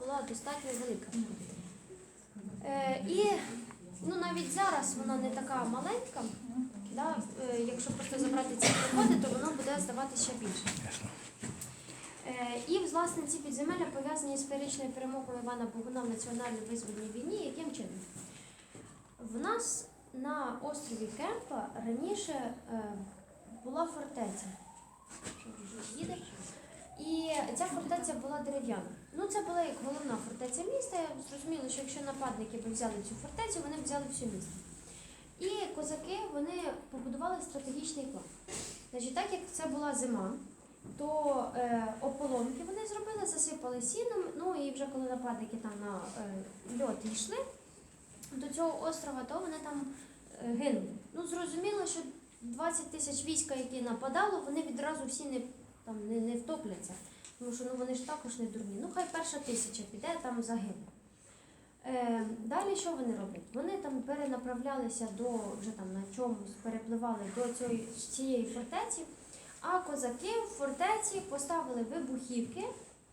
була достатньо велика. Е, і ну, навіть зараз вона не така маленька. Да? Е, якщо просто забрати ці приходи, то воно буде здаватися ще більше. Е, І власне ці підземелля пов'язані з феєричною перемогою Івана Богуна в національній визвольній війні. Яким чином? В нас на острові Кемпа раніше е, була фортеця. І ця фортеця була дерев'яна. Ну, це була як головна фортеця міста. Зрозуміло, що якщо нападники б взяли цю фортецю, вони б взяли всю місто. І козаки вони побудували стратегічний план. Значить, так як це була зима, то е, ополонки вони зробили, засипали сіном. Ну і вже коли нападники там на е, льот йшли до цього острова, то вони там е, гинули. Ну зрозуміло, що 20 тисяч війська, які нападало, вони відразу всі не, там, не, не втопляться. Тому що ну, вони ж також не дурні. Ну хай перша тисяча піде, там загине. Е, далі що вони роблять? Вони там перенаправлялися до вже там на чомусь, перепливали до цієї, цієї фортеці, а козаки в фортеці поставили вибухівки,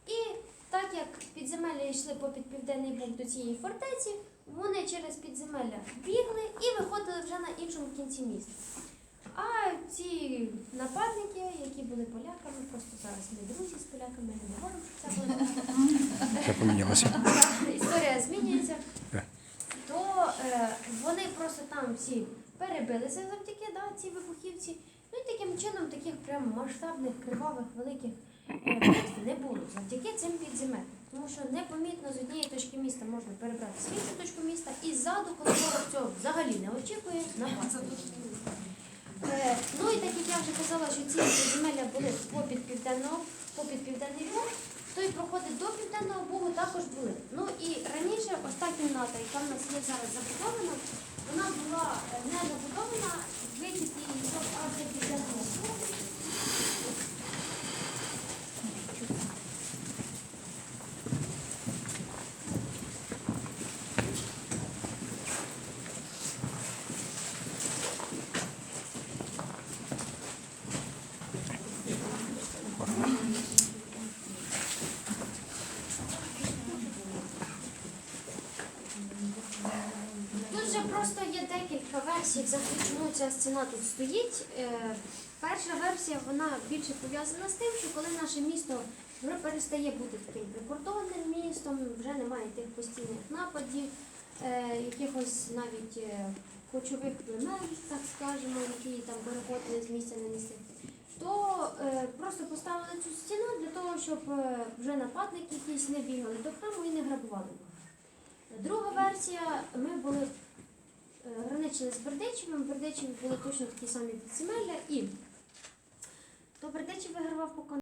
і так як підземелля йшли попід південний бок до цієї фортеці, вони через підземелля бігли і виходили вже на іншому кінці міста. А ці нападники, які були поляками, просто зараз ми друзі з не говоримо, що це були Все помінялося. історія змінюється, то е, вони просто там всі перебилися завдяки да, цій вибухівці. Ну і таким чином таких прям масштабних, кривавих, великих е, битв не було завдяки цим підземеллям. Тому що непомітно з однієї точки міста можна перебратися в іншу точку міста і ззаду, коли ворог цього взагалі не очікує, напасти. Е, Ну і так як я вже казала, що ці підземелля були попід південного, попід південний бок, то й проходи до південного Богу також були. Ну і раніше ось та кімната, яка в нас є зараз забудована, вона була е, не забудована, вихід її йшов аж до південного Богу. Тут же просто є версій, взагалі, чому ця стіна тут стоїть. Е, Перша версія вона більше пов'язана з тим, що коли наше місто вже перестає бути таким прикордонним містом, вже немає тих постійних нападів, е, якихось навіть е, кочових племен, так скажемо, які там переходили з місця на місце, то е, просто поставили цю стіну для того, щоб е, вже нападники якісь не бігали до храму і не грабували. Друга версія, ми були граничили з Бердичевим, Бердичеві були точно такі самі підземелля, і то Бердичев вигравав по